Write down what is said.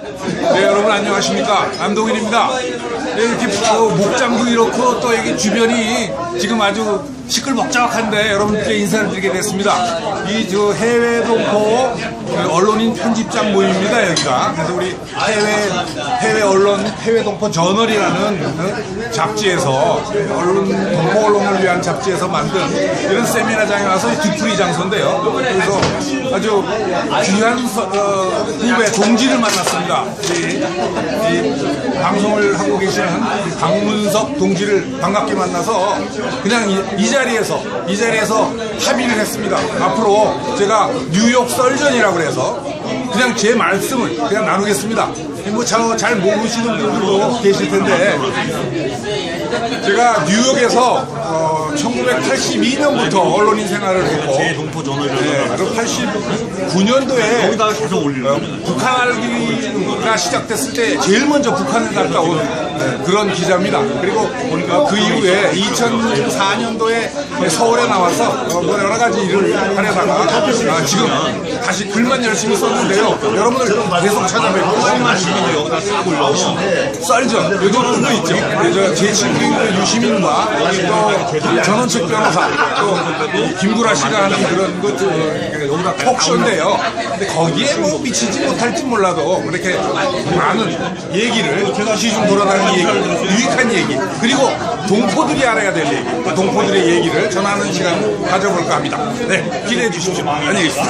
네, 여러분 안녕하십니까. 남동일입니다. 네, 이렇게 어, 목장도 이렇고 또 여기 주변이 지금 아주 시끌벅적한데 여러분께 인사를 드리게 됐습니다. 이 저 해외 동포 그 언론인 편집장 모임입니다, 여기가. 그래서 우리 해외, 해외 언론, 해외 동포 저널이라는 그 잡지에서 언론, 동포 언론을 위한 잡지에서 만든 이런 세미나장에 와서 이 뒤풀이 장소인데요. 그래서 아주 귀한 서- 어, 후배 동지를 만났습니다. 이, 이 방송을 하고 계시는 이 강문석 동지를 반갑게 만나서 그냥 이, 이 자리에서 이 자리에서 합의를 했습니다. 앞으로 제가 뉴욕 썰전이라고 그래서 그냥 제 말씀을 그냥 나누겠습니다. 뭐잘 모르시는 분들도 계실 텐데 제가 뉴욕에서 어, 1982년부터 언론인 생활을 했고. 동포 전화를 네, 그리고 89년도에 여기다가 계속 올리는 북한 알기가 시작됐을 때 제일 먼저 북한을 갔다 온 네, 그런 기자입니다. 그리고 어, 그 이후에 2004년도에 서울에 나와서 어, 뭐 여러 가지 일을 하려다가 아, 지금 다시 글만 열심히 썼는데요. 여러분들 계속 찾아뵙고 시민이 여기다 싹 올려. 썰죠. 요즘 그거 있죠. 네, 저제 친구 유시민과 또 전원책 변호사 또 김구라 씨가 하는 그런 것 어, 여기다 톡쇼인데요. 근데 거기에 뭐 미치지 못할지 몰라도 그렇게 많은 얘기를 시중 돌아다니는 얘기, 유익한 얘기 그리고 동포들이 알아야 될 얘기, 그 동포들의 얘기를 전하는 시간 가져볼까 합니다. 네, 기대해 주십시오. 안녕히 계십시오.